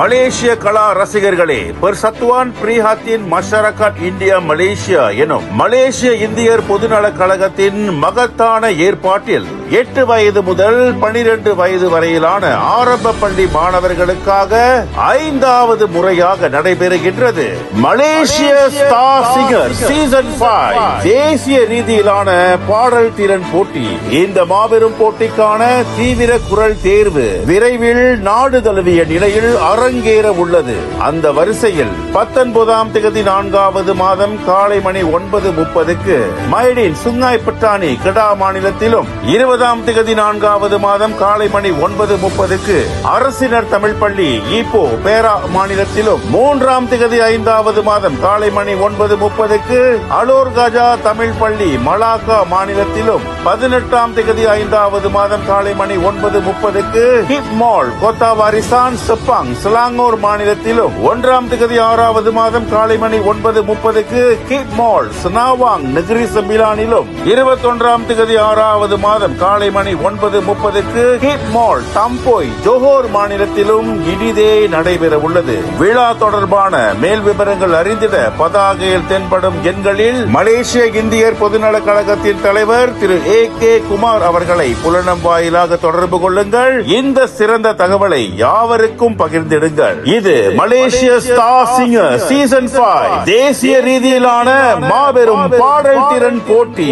மலேசிய கலா ரசிகர்களே பெர்சத்துவான் பிரிஹாத்தின் மஷரகாட் இந்தியா மலேசியா எனும் மலேசிய இந்தியர் பொதுநலக் கழகத்தின் மகத்தான ஏற்பாட்டில் எட்டு வயது முதல் பனிரெண்டு வயது வரையிலான ஆரம்ப பள்ளி மாணவர்களுக்காக ஐந்தாவது முறையாக நடைபெறுகின்றது. Malaysia star singer season five தேசிய ரீதியிலான பாடல் திறன் போட்டி. இந்த மாபெரும் போட்டிக்கான தீவிர குரல் தேர்வு விரைவில் நாடு தழுவிய நிலையில் அரங்கேற உள்ளது. அந்த வரிசையில் பத்தொன்பதாம் தேதி நான்காவது மாதம் காலை மணி ஒன்பது முப்பதுக்கு மயடின் சுங்காய் பட்டாணி கிடா மாநிலத்திலும் இருபதாம் தேதி நான்காவது மாதம் காலை மணி ஒன்பது முப்பதுக்கு அரசினர் தமிழ் பள்ளி ஈப்போ பேரா மாநிலத்திலும் மூன்றாம் தேதி ஐந்தாவது மாதம் காலை மணி ஒன்பது முப்பதுக்கு அலோர் கஜா தமிழ் பள்ளி மலாக்கா மாநிலத்திலும் பதினெட்டாம் தேதி ஐந்தாவது மாதம் காலை மணி ஒன்பது முப்பதுக்கு ஹிப் மால் கோத்தாவாரிசான் செப்பாங் சிலா சிலாங்கூர் மாநிலத்திலும் ஒன்றாம் தேதி ஆறாவது மாதம் காலை மணி ஒன்பது முப்பதுக்கு கிட் மால் சுனாவாங் நெகிரி சம்பிலானிலும் இருபத்தொன்றாம் தேதி ஆறாவது மாதம் காலை மணி ஒன்பது முப்பதுக்கு கிட் மால் டம்போய் ஜோஹோர் மாநிலத்திலும் இனிதே நடைபெற உள்ளது. விழா தொடர்பான மேல் விவரங்கள் அறிந்திட பதாகையில் தென்படும் எண்களில் மலேசிய இந்தியர் பொதுநலக் கழகத்தின் தலைவர் திரு ஏ கே குமார் அவர்களை புலனம் வாயிலாக தொடர்பு கொள்ளுங்கள். இந்த சிறந்த தகவலை யாவருக்கும் பகிர்ந்திடுங்கள். இது மலேசிய ஸ்டார் சிங்கர் சீசன் 5 தேசிய ரீதியிலான மாபெரும் பாடல் திறன் போட்டி.